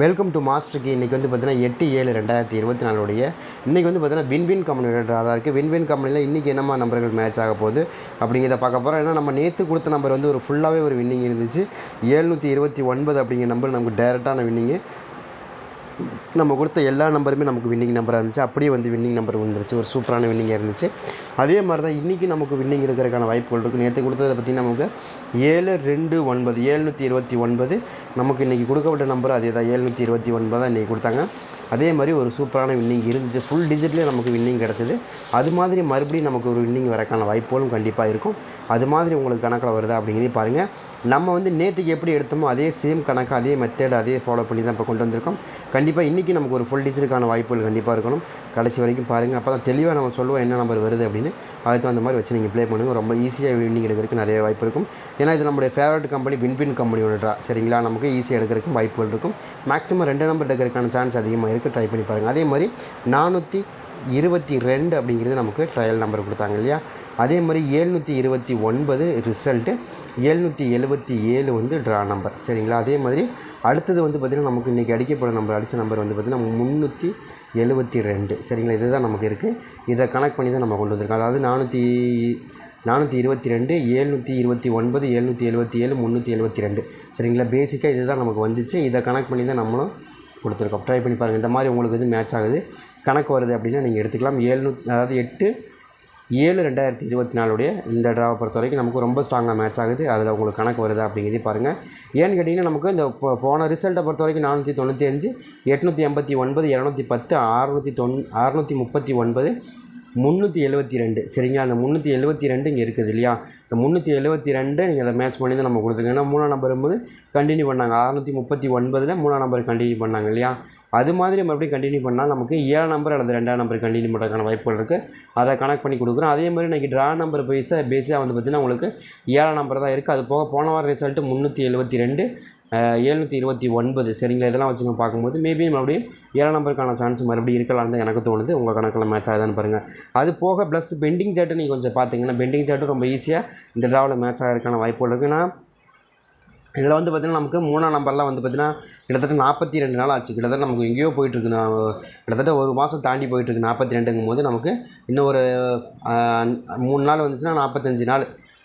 Welcome to மாஸ்டருக்கு இன்றைக்கி வந்து பார்த்திங்கன்னா எட்டு ஏழு ரெண்டாயிரத்தி இருபத்தி நாலுடைய இன்றைக்கி வந்து பார்த்தீங்கன்னா வின்வின் கம்பெனியோட ட்ராதாக இருக்குது வின்வின் கம்பெனியில் இன்றைக்கி என்னமா நம்பர்கள் மேட்ச் ஆக போகுது அப்படிங்கிறத பார்க்க போகிறோம் ஏன்னா நம்ம நேற்று கொடுத்த நம்பர் வந்து ஒரு ஃபுல்லாகவே ஒரு வின்னிங் இருந்துச்சு. ஏழ்நூற்றி இருபத்தி ஒன்பது அப்படிங்கிற நம்பர் நமக்கு டேரெக்டான வின்னிங்கு நம்ம கொடுத்த எல்லா நம்பருமே நமக்கு வின்னிங் நம்பராக இருந்துச்சு. அப்படியே வந்து வின்னிங் நம்பர் வந்துருச்சு. ஒரு சூப்பரான வின்னிங்காக இருந்துச்சு. அதே மாதிரி தான் இன்றைக்கி நமக்கு வின்னிங் எடுக்கிறதுக்கான வாய்ப்புகள் இருக்குது நேற்று கொடுத்ததை பார்த்திங்கன்னா நமக்கு ஏழு ரெண்டு ஒன்பது ஏழ்நூற்றி இருபத்தி ஒன்பது நமக்கு இன்றைக்கி கொடுக்கப்பட்ட நம்பர் அதே தான் ஏழ்நூற்றி இருபத்தி ஒன்பது தான் இன்றைக்கி கொடுத்தாங்க. அதே மாதிரி ஒரு சூப்பரான வின்னிங் இருந்துச்சு. ஃபுல் டிஜிட்லேயே நமக்கு வின்னிங் கிடச்சிது. அது மாதிரி மறுபடியும் நமக்கு ஒரு வின்னிங் வரக்கான வாய்ப்புகளும் கண்டிப்பாக இருக்கும். அது மாதிரி உங்களுக்கு கணக்கில் வருதா அப்படிங்கிறதையும் பாருங்கள் நம்ம வந்து நேற்றுக்கு எப்படி எடுத்தோமோ அதே சேம் கணக்கு அதே மெத்தட் அதே ஃபாலோ பண்ணி தான் இப்போ கொண்டு வந்திருக்கோம். கண்டிப்பாக இன்றைக்கி நமக்கு ஒரு ஃபுல் டிஜிட்டுக்கான வாய்ப்புகள் கண்டிப்பாக இருக்கணும். கடைசி வரைக்கும் பாருங்கள் அப்போ தான் தெளிவாக நம்ம சொல்லுவோம் என்ன நம்பர் வருது அப்படின்னு. அதுக்கு தகுந்த மாதிரி வச்சு நீங்கள் ப்ளே பண்ணுங்கள் ரொம்ப ஈஸியாக வின்னிங் எடுக்கிறதுக்கு நிறைய வாய்ப்பு இருக்கும். ஏன்னா இது நம்மளுடைய ஃபேவரட் கம்பெனி வின்பின் கம்பெனியோட ட்ரா சரிங்களா? நமக்கு ஈஸியாக எடுக்கிறதுக்கும் வாய்ப்புகள் இருக்கும். மேக்ஸிமம் ரெண்டு நம்பர் எடுக்கிறதுக்கான சான்ஸ் அதிகமாக இருக்குது ட்ரை பண்ணி பாருங்கள் அதே மாதிரி நானூற்றி இருபத்தி ரெண்டு அப்படிங்கிறது நமக்கு ட்ரையல் நம்பர் கொடுத்தாங்க இல்லையா? அதே மாதிரி ஏழ்நூற்றி இருபத்தி ஒன்பது ரிசல்ட்டு ஏழ்நூற்றி எழுபத்தி ஏழு வந்து ட்ரா நம்பர் சரிங்களா? அதே மாதிரி அடுத்தது வந்து பார்த்திங்கன்னா நமக்கு இன்றைக்கி அடிக்கப்படும் நம்பர் அடித்த நம்பர் வந்து பார்த்திங்கன்னா முந்நூற்றி எழுபத்தி ரெண்டு. சரிங்களா? இதுதான் நமக்கு இருக்குது இதை கனெக்ட் பண்ணி தான் நம்ம கொண்டு வந்திருக்கோம். அதாவது நானூற்றி நானூற்றி இருபத்தி ரெண்டு ஏழ்நூற்றி இருபத்தி ஒன்பது ஏழ்நூற்றி எழுபத்தி ஏழு முந்நூற்றி எழுபத்தி ரெண்டு. சரிங்களா? பேசிக்காக இதுதான் நமக்கு வந்துச்சு. இதை கனெக்ட் பண்ணி தான் நம்மளும் கொடுத்துருக்கோம். ட்ரை பண்ணி பாருங்கள் இந்த மாதிரி உங்களுக்கு இது மேட்ச் ஆகுது. கணக்கு வருது அப்படின்னா நீங்கள் எடுத்துக்கலாம். ஏழ்நூ அதாவது எட்டு ஏழு ரெண்டாயிரத்தி இருபத்தி நாலுடைய இந்த ட்ராவை பொறுத்த வரைக்கும் நமக்கு ரொம்ப ஸ்ட்ராங்காக மேட்ச் ஆகுது. அதில் உங்களுக்கு கணக்கு வருதா அப்படிங்கிறதே பாருங்கள் ஏன்னு கேட்டிங்கன்னா நமக்கு இந்த போ- போன ரிசல்ட்டை பொறுத்த வரைக்கும் நானூற்றி தொண்ணூற்றி அஞ்சு எட்நூற்றி எண்பத்தி ஒன்பது இரநூத்தி பத்து அறுநூற்றி தொண் அறுநூற்றி முப்பத்தி ஒன்பது முந்நூற்றி எழுபத்தி ரெண்டு. சரிங்களா? அந்த முந்நூற்றி எழுபத்தி ரெண்டு இங்கே இருக்குது இல்லையா? இந்த முந்நூற்றி எழுபத்தி ரெண்டு நீங்கள் அதை மேட்ச் பண்ணி தான் நம்ம கொடுத்துருங்க ஏன்னா மூணாம் நம்பர் போது கண்டினியூ பண்ணாங்க. அறநூற்றி முப்பத்தி ஒன்பதில் மூணாம் நம்பர் கண்டினியூ பண்ணாங்க இல்லையா? அது மாதிரி மறுபடியும் கண்டினியூ பண்ணால் நமக்கு ஏழாம் நம்பர் அல்லது ரெண்டாம் நம்பர் கண்டினியூ பண்ணுறதுக்கான வாய்ப்புகள் இருக்குது அதை கனெக்ட் பண்ணி கொடுக்குறோம். அதே மாதிரி இன்றைக்கி ட்ரா நம்பர் பேஸாக பேஸாக வந்து பார்த்திங்கன்னா உங்களுக்கு ஏழாம் நம்பர் தான் இருக்குது அது போக போன வாரம் ரிசல்ட்டு முந்நூற்றி எழுபத்தி ரெண்டு. எழுநூற்றி இருபத்தி ஒன்பது. சரிங்களா? இதெல்லாம் வச்சு நம்ம பார்க்கும்போது மேபி மறுபடியும் ஏழாம் நம்பருக்கான சான்ஸ் மறுபடியும் இருக்கலாம்னு தான் எனக்கு தோணுது. உங்கள் கணக்கில் மேட்ச் ஆகுதான்னு பாருங்கள் அது போக ப்ளஸ் பெண்டிங் சார்ட்டு நீங்கள் கொஞ்சம் பார்த்தீங்கன்னா பெண்டிங் சார்ட்டும் ரொம்ப ஈஸியாக இந்த ட்ராவில் மேட்ச் ஆகிறதுக்கான வாய்ப்புகள் இருக்குன்னா இதில் வந்து பார்த்திங்கன்னா நமக்கு மூணாம் நம்பர்லாம் வந்து பார்த்திங்கன்னா கிட்டத்தட்ட நாற்பத்தி ரெண்டு நாள் ஆச்சு. கிட்டத்தட்ட நமக்கு எங்கேயோ போயிட்டுருக்கு. கிட்டத்தட்ட ஒரு மாதம் தாண்டி போயிட்டுருக்கு நாற்பத்தி ரெண்டுங்கும் போது நமக்கு இன்னும் ஒரு மூணு நாள் வந்துச்சுன்னா நாற்பத்தஞ்சு நாள்.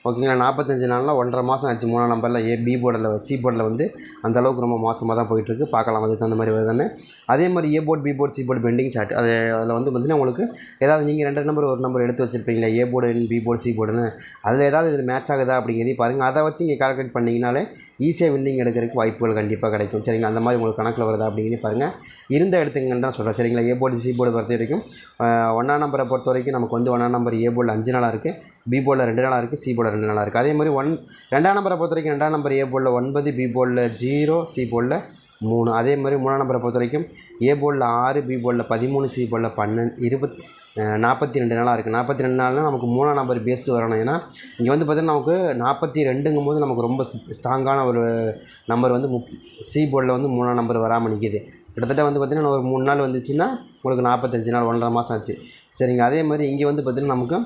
ஓகேங்களா நாற்பத்தஞ்சு நாளில் ஒன்றரை மாதம் ஆச்சு. மூணாம் நம்பரில் ஏ பி போர்டில் சி போர்டில் வந்து அந்த அளவுக்கு ரொம்ப மோசமாக தான் போயிட்டுருக்கு. பார்க்கலாம் அதுக்கு தகுந்த மாதிரி வருதுன்னு. அதே மாதிரி A board B board C board pending chart அது அதில் வந்து பார்த்திங்கன்னா உங்களுக்கு ஏதாவது நீங்கள் ரெண்டு நம்பர் ஒரு நம்பர் எடுத்து வச்சுருப்பீங்களா A board B board C போர்டுன்னு அதில் ஏதாவது இது மேட்ச் ஆகுதா அப்படிங்கிறதையும் பாருங்கள் அதை வச்சு நீங்கள் கால்குலேட் பண்ணிங்கனாலே ஈஸியாக வின்னிங் எடுக்கிறதுக்கு வாய்ப்புகள் கண்டிப்பாக கிடைக்கும். சரிங்களா? அந்த மாதிரி உங்களுக்கு கணக்கில் வருதா அப்படிங்கிறது பாருங்கள் இருந்த இடத்துங்கன்னு தான் சொல்கிறேன் சரிங்களா? ஏ போர்டு சி போர்டு பொறுத்த வரைக்கும் ஒன்றாம் நம்பரை பொறுத்த வரைக்கும் நமக்கு வந்து ஒன்றாம் நம்பர் ஏ போர்டில் அஞ்சு நாளாக இருக்குது பி போர்டில் ரெண்டு நாளாக இருக்குது சி போர்டில் ரெண்டு நாளாக இருக்குது அதே மாதிரி ஒன் ரெண்டாம் நம்பரை பொறுத்த வரைக்கும் ரெண்டாம் நம்பர் ஏ போர்டில் ஒன்பது பி போர்டில் ஜீரோ சி போர்டில் மூணு. அதே மாதிரி மூணாம் நம்பரை பொறுத்த வரைக்கும் ஏ போர்டில் ஆறு பி போர்டில் பதிமூணு சி போர்டில் பன்னெண்டு இருபத் நாற்பத்தி ரெண்டு நாளாக இருக்குது நாற்பத்தி ரெண்டு நாள்னால் நமக்கு மூணாம் நம்பர் பேஸ்டு வரணும். ஏன்னா இங்கே வந்து பார்த்திங்கன்னா நமக்கு நாற்பத்தி ரெண்டுங்கும் போது நமக்கு ரொம்ப ஸ்ட்ராங்கான ஒரு நம்பர் வந்து முப் சி போர்டில் வந்து மூணாம் நம்பர் வராமல் நிற்கிது கிட்டத்தட்ட வந்து பார்த்திங்கன்னா ஒரு மூணு நாள் வந்துச்சுன்னா உங்களுக்கு நாற்பத்தஞ்சு நாள் ஒன்றரை மாதம் ஆச்சு. சரிங்க. அதே மாதிரி இங்கே வந்து பார்த்திங்கன்னா நமக்கு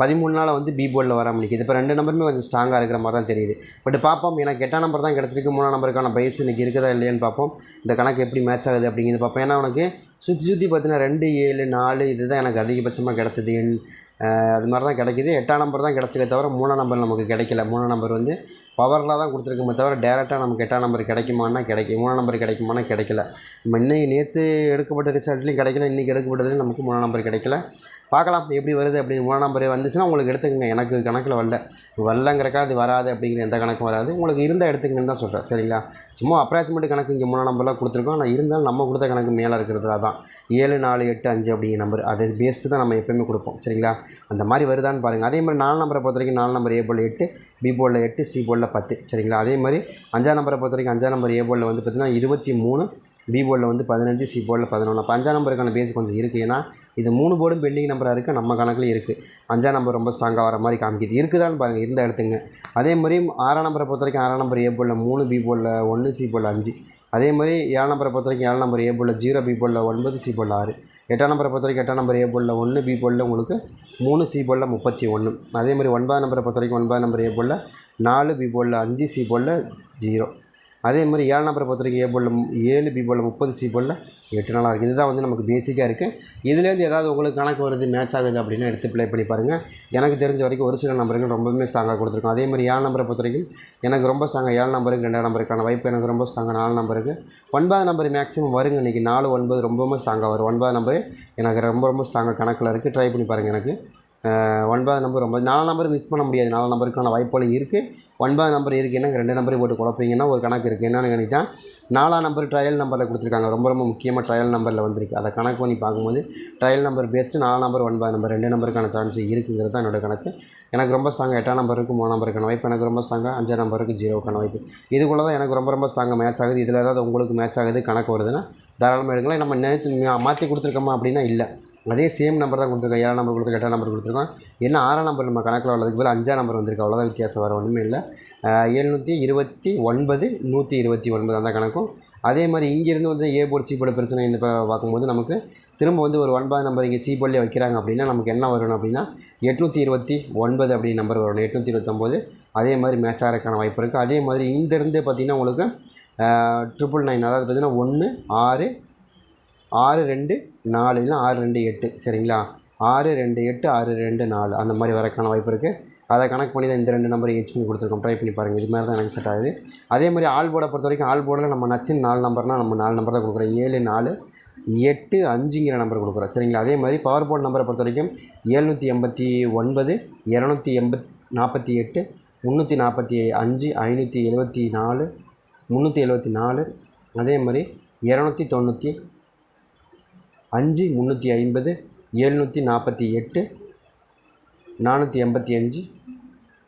பதிமூணு நாள் வந்து பி போர்டில் வர முடிக்குது இப்போ ரெண்டு நம்பருமே கொஞ்சம் ஸ்ட்ராங்காக இருக்கிற மாதிரி தான் தெரியுது. பட் பார்ப்போம் எனக்கு எட்டாம் நம்பர் தான் கிடச்சிருக்கு. மூணாம் நம்பருக்கான பைஸ் இன்றைக்கி இருக்குதா இல்லையான்னு பார்ப்போம் இந்த கணக்கு எப்படி மேட்ச் ஆகுது அப்படிங்கிறது பார்ப்போம் ஏன்னா உனக்கு சுற்றி சுற்றி பார்த்தீங்கன்னா ரெண்டு ஏழு நாலு இதுதான் எனக்கு அதிகபட்சமாக கிடச்சிது. எண் அது மாதிரி தான் கிடைக்கிது. எட்டாம் நம்பர் தான் கிடச்சிருக்கே தவிர மூணாம் நம்பர் நமக்கு கிடைக்கல. மூணாம் நம்பர் வந்து பவரில் தான் கொடுத்துருக்கோமே தவிர டேரெக்டாக நமக்கு எட்டாம் நம்பர் கிடைக்குமான்னா கிடைக்கும் மூணாம் நம்பர் கிடைக்குமானா கிடைக்கல. நம்ம இன்னைக்கு நேற்று எடுக்கப்பட்ட ரிசல்ட்லையும் கிடைக்கல. இன்றைக்கி எடுக்கப்பட்டதுலையும் நமக்கு மூணாம் நம்பர் கிடைக்கல. பார்க்கலாம் எப்படி வருது அப்படின்னு மூணாம் நம்பர் வந்துச்சுன்னா உங்களுக்கு எடுத்துக்கங்க. எனக்கு கணக்கில் வரல. வரலங்கிறக்கா அது வராது அப்படிங்கிற எந்த கணக்கும் வராது. உங்களுக்கு இருந்தால் எடுத்துக்கங்கன்னு தான் சொல்கிறேன் சரிங்களா? சும்மா அப்ராக்சிமேட் கணக்கு இங்கே மூணாம் நம்பர்லாம் கொடுத்துருக்கோம். ஆனால் இருந்தாலும் நம்ம கொடுத்த கணக்கு மேலே இருக்கிறது அதான். ஏழு நாலு எட்டு அஞ்சு அப்படிங்கிற நம்பர். அதை பேஸ்ட்டு தான் நம்ம எப்போயுமே கொடுப்போம். சரிங்களா? அந்த மாதிரி வருதான்னு பாருங்கள் அதே மாதிரி நாலு நம்பரை பொறுத்த வரைக்கும் நாலு நம்பர் ஏ போல் எட்டு பி போலில் எட்டு சி போலில் பத்து. சரிங்களா? அதே மாதிரி அஞ்சாம் நம்பரை பொறுத்த வரைக்கும் அஞ்சாம் நம்பர் ஏ போலில் வந்து பார்த்திங்கன்னா இருபத்தி மூணு பி போர்டில் வந்து பதினஞ்சு சி போர்டில் பதினொன்று அஞ்சா அஞ்சாம் நம்பருக்கான பேஸ் கொஞ்சம் இருக்குது ஏன்னா இது மூணு போர்டும் பெண்டிங் நம்பராக இருக்குது நம்ம கணக்குலையும் இருக்குது அஞ்சாம் நம்பர் ரொம்ப ஸ்ட்ராங்காக வர மாதிரி காமிக்குது. இருக்குதான்னு பாருங்கள் இருந்தால் எடுத்துங்க அதே மாதிரி ஆறாம் நம்பரை பொறுத்த வரைக்கும் ஆறாம் நம்பர் ஏ போர்டில் மூணு பி போர்டில் ஒன்று சி போர்டில் அஞ்சு. அதே மாதிரி ஏழாம் நம்பரை பொறுத்த வரைக்கும் ஏழாம் நம்பர் ஏ போர்டில் ஜீரோ பி போர்டில் ஒன்பது சி போர்டில் ஆறு. எட்டாம் நம்பரை பொறுத்த வரைக்கும் எட்டாம் நம்பர் ஏ போர்டில் ஒன்று பி போர்டில் உங்களுக்கு மூணு சி போர்டில் முப்பத்தி ஒன்று அதே மாதிரி ஒன்பதாம் நம்பரை பொறுத்த வரைக்கும் ஒன்பதாம் நம்பர் ஏ போர்டில் நாலு பி போர்டில் அஞ்சு சி போர்டில் ஜீரோ அதே மாதிரி ஏழு நம்பரை பொறுத்த வரைக்கும் ஏ ஏழு பி போர்டில் முப்பது சி போர்டில் எட்டு நாளாக இருக்குது. இதுதான் வந்து நமக்கு பேசிக்காக இருக்குது இதுலேருந்து ஏதாவது உங்களுக்கு கணக்கு வருது மேட்ச் ஆகுது அப்படின்னா எடுத்து ப்ளே பண்ணி பாருங்கள் எனக்கு தெரிஞ்ச வரைக்கும் ஒரு சில நம்பருக்கு ரொம்பவுமே ஸ்ட்ராங்காக கொடுத்துருக்கோம் அதே மாதிரி ஏழு நம்பரை பொறுத்த வரைக்கும் எனக்கு ரொம்ப ஸ்ட்ராங்காக ஏழு நம்பருக்கு ரெண்டாம் நம்பருக்கான வாய்ப்பு எனக்கு ரொம்ப ஸ்ட்ராங்காக நாலு நம்பருக்கு. ஒன்பது நம்பர் மேக்ஸிமம் வருங்க இன்றைக்கி நாலு ஒன்பது ரொம்பவுமே ஸ்ட்ராங்காக வரும். ஒன்பது நம்பர் எனக்கு ரொம்ப ரொம்ப ஸ்ட்ராங்காக கணக்கில் இருக்குது ட்ரை பண்ணி பாருங்கள் எனக்கு. ஒன்பது நம்பர் ரொம்ப நாலு நம்பர் மிஸ் பண்ண முடியாது. நாலு நம்பருக்கான வாய்ப்புகள் இருக்குது ஒன்பது நம்பர் இருக்குது என்ன ரெண்டு நம்பரையும் போட்டு குழப்பீங்கன்னா ஒரு கணக்கு இருக்குது என்னென்னு கேட்டிங்கன்னா நாலாம் நம்பர் ட்ரையல் நம்பரில் கொடுத்துருக்காங்க. ரொம்ப ரொம்ப முக்கியமாக ட்ரையல் நம்பரில் வந்திருக்கு. அதை கணக்கு பண்ணி பார்க்கும்போது ட்ரையல் நம்பர் பெஸ்ட்டு நாலாம் நம்பர் ஒன்பது நம்பர் ரெண்டு நம்பருக்கான சான்ஸ் இருக்குங்கிறது தான் என்னோட கணக்கு. எனக்கு ரொம்ப ஸ்ட்ராங்காக எட்டாம் நம்பருக்கு மூணு நம்பருக்கான வாய்ப்பு. எனக்கு ரொம்ப ஸ்ட்ராங்காக அஞ்சாம் நம்பருக்கு ஜீரோக்கான வாய்ப்பு. இதுக்குள்ளே தான் எனக்கு ரொம்ப ரொம்ப ஸ்ட்ராங்காக மேட்ச் ஆகுது. இதில் ஏதாவது உங்களுக்கு மேட்ச் ஆகுது கணக்கு வருதுன்னா தாராளமாக எடுக்கலாம். நம்ம நேற்று மாற்றி கொடுத்துருக்கோமா அப்படின்னா இல்லை. அதே சேம் நம்பர் தான் கொடுத்துருக்கோம். ஏழாம் நம்பர் கொடுத்துருக்கோம் எட்டாம் நம்பர் கொடுத்துருக்கோம். என்ன ஆறாம் நம்பர் நம்ம கணக்கில் உள்ளதுக்கு பதில் அஞ்சாம் நம்பர் வந்திருக்கு. அவ்வளோதான் வித்தியாசம் வர ஒன்றுமே இல்லை. எழுநூற்றி இருபத்தி ஒன்பது நூற்றி இருபத்தி ஒன்பது அந்த கணக்கும். அதே மாதிரி இங்கேருந்து வந்து ஏ போர்டு சி போர்டு பிரச்சனை இந்த பார்க்கும்போது நமக்கு திரும்ப வந்து ஒரு ஒன்பது நம்பர் இங்கே சி போர்டில் வைக்கிறாங்க அப்படின்னா நமக்கு என்ன வரும் அப்படின்னா எட்நூற்றி இருபத்தி ஒன்பது அப்படி நம்பர் வரணும் எட்நூற்றி இருபத்தொம்போது அதே மாதிரி மேட்ச் ஆகிறதுக்கான வாய்ப்பு இருக்குது அதே மாதிரி இங்கேருந்து பார்த்திங்கன்னா உங்களுக்கு ட்ரிபிள் நைன் அதாவது பார்த்திங்கன்னா ஒன்று ஆறு ஆறு ரெண்டு நாலு இல்லைனா ஆறு ரெண்டு எட்டு சரிங்களா? ஆறு ரெண்டு எட்டு ஆறு ரெண்டு நாலு அந்த மாதிரி வரக்கான வாய்ப்பு இருக்குது அதை கணக்கு பண்ணி தான் இந்த ரெண்டு நம்பரை ஏச் பண்ணி கொடுத்துருக்கோம். ட்ரை பண்ணி பாருங்கள் இது மாதிரி தான் எனக்கு செட் ஆகுது. அதே மாதிரி ஆல் போர்டை பொறுத்த வரைக்கும் ஆல் போர்டில் நம்ம நச்சுன்னு நாலு நம்பர்னால் நம்ம நாலு நம்பர் தான் கொடுக்குறோம். ஏழு நாலு எட்டு அஞ்சுங்கிற நம்பர் கொடுக்குறோம். சரிங்களா? அதே மாதிரி பவர் போர்ட் நம்பரை பொறுத்த வரைக்கும் ஏழ்நூற்றி எண்பத்தி ஒன்பது இரநூத்தி எண்பத் நாற்பத்தி எட்டு முந்நூற்றி நாற்பத்தி அஞ்சு ஐநூற்றி எழுபத்தி நாலு முந்நூற்றி எழுபத்தி நாலு அதே மாதிரி இரநூத்தி தொண்ணூற்றி அஞ்சு முந்நூற்றி ஐம்பது எழுநூற்றி நாற்பத்தி எட்டு நானூற்றி எண்பத்தி அஞ்சு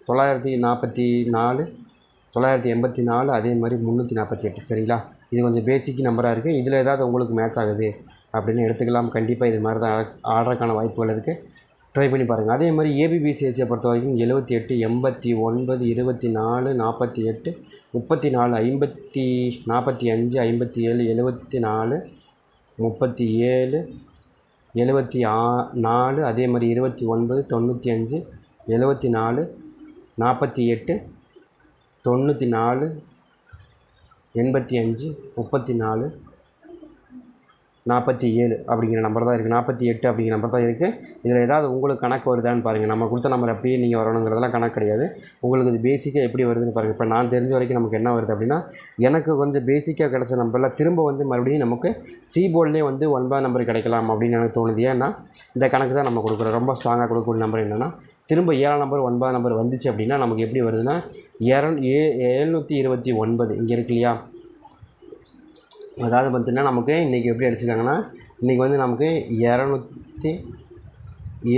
தொள்ளாயிரத்தி நாற்பத்தி நாலு தொள்ளாயிரத்தி எண்பத்தி நாலு அதே மாதிரி முந்நூற்றி நாற்பத்தி எட்டு. சரிங்களா? இது கொஞ்சம் பேசிக் நம்பராக இருக்குது இதில் ஏதாவது உங்களுக்கு மேட்ச் ஆகுது அப்படின்னு எடுத்துக்கலாம். கண்டிப்பாக இது மாதிரி தான் ஆடுறதுக்கான வாய்ப்புகள் இருக்குது ட்ரை பண்ணி பாருங்கள் அதே மாதிரி ஏபிபிசிஎஸ்சியை பொறுத்த வரைக்கும் எழுபத்தி எட்டு எண்பத்தி ஒன்பது இருபத்தி நாலு நாற்பத்தி எட்டு முப்பத்தி நாலு ஐம்பத்தி நாற்பத்தி அஞ்சு ஐம்பத்தி ஏழு எழுபத்தி நாலு முப்பத்தி ஏழு எழுபத்தி ஆ நாலு அதே மாதிரி இருபத்தி ஒன்பது தொண்ணூற்றி அஞ்சு எழுபத்தி நாலு நாற்பத்தி எட்டு தொண்ணூற்றி நாலு எண்பத்தி அஞ்சு முப்பத்தி நாலு நாற்பத்தி ஏழு அப்படிங்கிற நம்பர் தான் இருக்குது நாற்பத்தி எட்டு அப்படிங்கிற நம்பர் தான் இருக்குது இதில் ஏதாவது உங்களுக்கு கணக்கு வருதான்னு பாருங்கள் நம்ம கொடுத்த நம்பர் அப்படியே நீங்கள் வரணுங்கிறதெல்லாம் கணக்கு கிடையாது. உங்களுக்கு இது பேசிக்காக எப்படி வருதுன்னு பாருங்கள் இப்போ நான் தெரிஞ்ச வரைக்கும் நமக்கு என்ன வருது அப்படின்னா எனக்கு கொஞ்சம் பேசிக்காக கிடச்ச நம்பரில் திரும்ப வந்து மறுபடியும் நமக்கு சி போர்ட்லேயே வந்து ஒன்பது நம்பர் கிடைக்கலாம் அப்படின்னு எனக்கு தோணுது. ஏன்னா இந்த கணக்கு தான் நம்ம கொடுக்குறோம். ரொம்ப ஸ்ட்ராங்காக கொடுக்கக்கூடிய நம்பர் என்னென்னா திரும்ப ஏழாம் நம்பர் ஒன்பதாம் நம்பர் வந்துச்சு அப்படின்னா நமக்கு எப்படி வருதுன்னா இரநூ ஏ எழுநூற்றி இருபத்தி ஒன்பது. இங்கே இருக்கு இல்லையா? அதாவது பார்த்திங்கன்னா நமக்கு இன்றைக்கி எப்படி அடிச்சிருக்காங்கன்னா இன்றைக்கி வந்து நமக்கு இரநூத்தி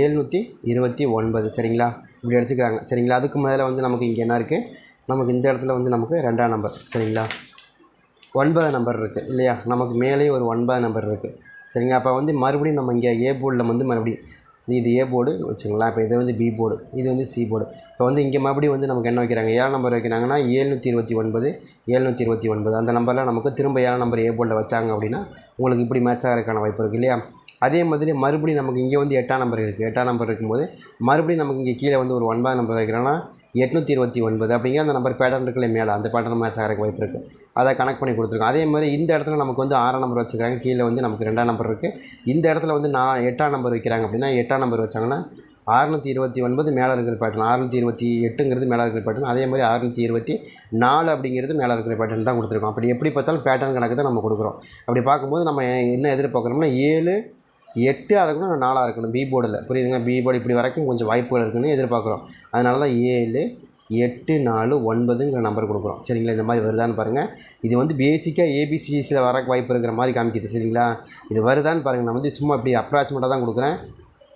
ஏழ்நூற்றி இருபத்தி ஒன்பது. சரிங்களா? இப்படி அடிச்சுக்கிறாங்க சரிங்களா? அதுக்கு மேலே வந்து நமக்கு இங்கே என்ன இருக்குது நமக்கு இந்த இடத்துல வந்து நமக்கு ரெண்டாம் நம்பர் சரிங்களா? ஒன்பது நம்பர் இருக்குது இல்லையா? நமக்கு மேலே ஒரு ஒன்பது நம்பர் இருக்குது சரிங்களா? அப்போ வந்து மறுபடியும் நம்ம இங்கே ஏ போர்டில் வந்து மறுபடியும் இது ஏ போர்டு வச்சுங்களேன் இப்போ இது வந்து பி போர்டு இது வந்து சி போர்டு இப்போ வந்து இங்கே மறுபடியும் வந்து நமக்கு என்ன வைக்கிறாங்க? ஏழு நம்பர் வைக்கிறாங்கன்னா ஏழ்நூற்றி இருபத்தி ஒன்பது ஏழ்நூற்றி இருபத்தி ஒன்பது. அந்த நம்பரில் நமக்கு திரும்ப ஏழாம் நம்பர் ஏ போர்டில் வச்சாங்க அப்படின்னா உங்களுக்கு இப்படி மேட்ச் ஆகிறதுக்கான வாய்ப்பு இருக்குது இல்லையா? அதே மாதிரி மறுபடியும் நமக்கு இங்கே வந்து எட்டாம் நம்பர் இருக்குது எட்டாம் நம்பர் இருக்கும்போது மறுபடியும் நமக்கு இங்கே கீழே வந்து ஒரு ஒன்பதாம் நம்பர் வைக்கிறோன்னா எட்நூற்றி இருபத்தி ஒன்பது அப்படிங்கிற அந்த நம்பர் பேட்டர்ன் இருக்குல்ல மேலே அந்த பேட்டர்ன் மேட்ச் ஆகிறக்கு வாய்ப்பு இருக்குது அதை கனெக்ட் பண்ணி கொடுத்துருக்கோம். அதே மாதிரி இந்த இடத்துல நமக்கு வந்து ஆறாம் நம்பர் வச்சுக்கிறாங்க கீழே வந்து நமக்கு ரெண்டாம் நம்பர் இருக்குது இந்த இடத்துல வந்து நான் எட்டாம் நம்பர் வைக்கிறாங்க அப்படின்னா எட்டாம் நம்பர் வச்சாங்கன்னா அறுநூற்றி இருபத்தி ஒன்பது மேலே இருக்கிற பேட்டர்ன் அறுநூற்றி இருபத்தி எட்டுங்கிறது மேலே இருக்கிற பேட்டர்ன் அதே மாதிரி அறுநூற்றி இருபத்தி நாலு அப்படிங்கிறது மேலே இருக்கிற பேட்டர்ன் தான் கொடுத்துருக்கோம். அப்படி எப்படி பார்த்தாலும் பேட்டர்ன் கணக்கு தான் நம்ம கொடுக்குறோம். அப்படி பார்க்கும்போது நம்ம என்ன எதிர்பார்க்குறோம்னா ஏழு எட்டாக இருக்கணும் நாலாக இருக்கணும். பி போர்டில் புரியுதுங்க பி போர்டு இப்படி வரைக்கும் கொஞ்சம் வாய்ப்புகள் இருக்குன்னு எதிர்பார்க்குறோம். அதனால தான் ஏழு எட்டு நாலு ஒன்பதுங்கிற நம்பர் கொடுக்குறோம். சரிங்களா? இந்த மாதிரி வருதான்னு பாருங்கள் இது வந்து பேசிக்காக ஏபிசிசியில் வர வாய்ப்பு இருக்கிற மாதிரி காமிக்குது. சரிங்களா? இது வருதான்னு பாருங்கள் நான் வந்து சும்மா இப்படி அப்ராக்சிமேட்டாக தான் கொடுக்குறேன்.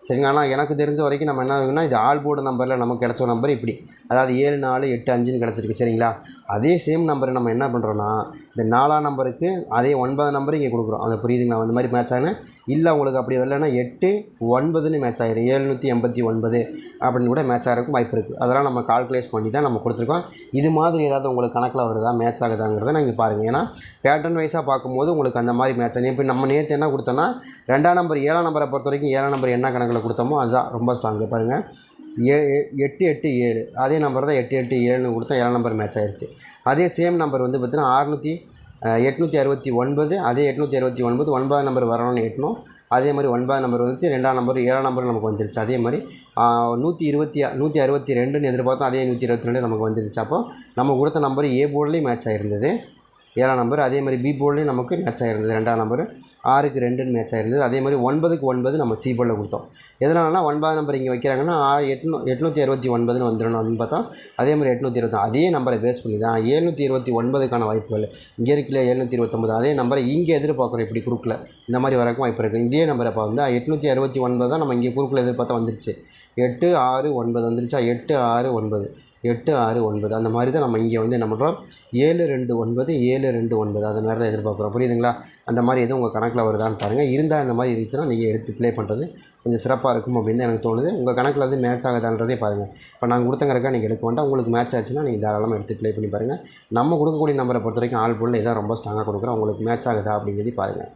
சரிங்களா? ஆனால் எனக்கு தெரிஞ்ச வரைக்கும் நம்ம என்ன ஆகுதுன்னா இது ஆல் போர்டு நம்பரில் நமக்கு கிடச்ச நம்பர் இப்படி. அதாவது ஏழு நாலு எட்டு அஞ்சுன்னு கிடச்சிருக்கு. சரிங்களா? அதே சேம் நம்பரை நம்ம என்ன பண்ணுறோன்னா இந்த நாலாம் நம்பருக்கு அதே ஒன்பது நம்பர் இங்கே கொடுக்குறோம். அதை புரியுதுங்களா? அந்த மாதிரி மேட்ச் ஆகுன்னு இல்லை உங்களுக்கு அப்படி வரலன்னா எட்டு ஒன்பதுன்னு மேட்ச் ஆகிடும் ஏழ்நூற்றி எண்பத்தி ஒன்பது அப்படின்னு கூட மேட்ச் ஆகிறதுக்கும் வாய்ப்பு இருக்குது அதெல்லாம் நம்ம கால்குலேட் பண்ணி தான் நம்ம கொடுத்துருக்கோம். இது மாதிரி ஏதாவது உங்களுக்கு கணக்கில் வருதா? மேட்ச் ஆகுதாங்கிறத நீங்கள் பாருங்கள் ஏன்னா பேட்டர்ன் வைஸாக பார்க்கும்போது உங்களுக்கு அந்த மாதிரி மேட்ச் ஆகும் இப்போ நம்ம நேற்று என்ன கொடுத்தோன்னா ரெண்டாம் நம்பர் ஏழாம் நம்பரை பொறுத்த வரைக்கும் ஏழாம் நம்பர் என்ன கணக்கில் கொடுத்தோமோ அதுதான் ரொம்ப ஸ்ட்ராங்கு பாருங்கள் ஏ எட்டு எட்டு ஏழு. அதே நம்பர் தான் எட்டு எட்டு ஏழுன்னு கொடுத்தா ஏழாம் நம்பர் மேட்ச் ஆயிடுச்சு அதே சேம் நம்பர் வந்து பார்த்தீங்கன்னா அறுநூற்றி எட்நூற்றி அறுபத்தி ஒன்பது அதே எட்நூற்றி அறுபத்தி ஒன்பது ஒன்பதாம் நம்பர் வரணும்னு எட்டணும் அதே மாதிரி ஒன்பதாம் நம்பர் வந்துச்சு ரெண்டாம் நம்பர் ஏழாம் நம்பர் நமக்கு வந்துருச்சு. அதே மாதிரி நூற்றி இருபத்தி நூற்றி அறுபத்தி ரெண்டுன்னு எதிர்பார்த்தோம் அதே நூற்றி இருபத்தி ரெண்டு நமக்கு வந்துருச்சு. அப்போ நம்ம கொடுத்த நம்பர் ஏ போர்ட்லேயும் மேட்ச் ஆகிருந்தது ஏழாம் நம்பர் அதே மாதிரி பி போல்லையும் நமக்கு மேட்ச் ஆகிருந்தது ரெண்டாம் நம்பர் ஆறுக்கு ரெண்டுன்னு மேட்ச் ஆகிருந்தது அதே மாதிரி ஒன்பதுக்கு ஒன்பது நம்ம சி போலில் கொடுத்தோம். எதனாலனா ஒன்பதாம் நம்பர் இங்கே வைக்கிறாங்கன்னா எட்நூ எட்நூற்றி அறுபத்தி ஒன்பதுன்னு வந்துடணும் அப்படின்னு பார்த்தா அதே மாதிரி எட்நூற்றி இருபத்தி அதே நம்பரை பேஸ் பண்ணி தான் ஏழ்நூற்றி இருபத்தி ஒன்பதுக்கான வாய்ப்புகள் இங்கே இருக்கல எழுநூற்றி இருபத்தொம்பது அதே நம்பரை இங்கே எதிர்பார்க்குறோம் இப்படி குறுக்கில். இந்த மாதிரி வரக்கும் வாய்ப்பு இருக்குது இதே நம்பரை இப்போ வந்து எட்நூற்றி அறுபத்தி ஒன்பது தான் நம்ம இங்கே குறுக்கில் எதிர்பார்த்தா வந்துருச்சு. எட்டு ஆறு ஒன்பது வந்துருச்சா? எட்டு ஆறு ஒன்பது. எட்டு ஆறு ஒன்பது. அந்த மாதிரி தான் நம்ம இங்கே வந்து என்ன பண்ணுறோம் ஏழு ரெண்டு ஒன்பது ஏழு ரெண்டு ஒன்பது. அந்த மாதிரி தான் எதிர்பார்க்குறோம். புரியுதுங்களா? அந்த மாதிரி எதுவும் உங்கள் கணக்கில் வருதான்னு பாருங்கள் இருந்தால் அந்த மாதிரி இருந்துச்சுன்னா நீங்கள் எடுத்து ப்ளே பண்ணுறது கொஞ்சம் சிறப்பாக இருக்கும் அப்படின்னு தான் எனக்கு தோணுது. உங்கள் கணக்கில் வந்து மேட்ச் ஆகுதான்றதே பாருங்கள் இப்போ நாங்கள் கொடுத்தங்கிறக்கா நீங்கள் எடுக்க வேண்டாம். உங்களுக்கு மேட்ச் ஆச்சுன்னா நீங்கள் தாராளமாக எடுத்து ப்ளே பண்ணி பாருங்கள் நம்ம கொடுக்கக்கூடிய நம்பரை பொறுத்த வரைக்கும் ஆள் பொருள் இதான் ரொம்ப ஸ்ட்ராங்காக கொடுக்குறோம். உங்களுக்கு மேட்ச் ஆகுதா அப்படிங்கிறதையும் பாருங்கள்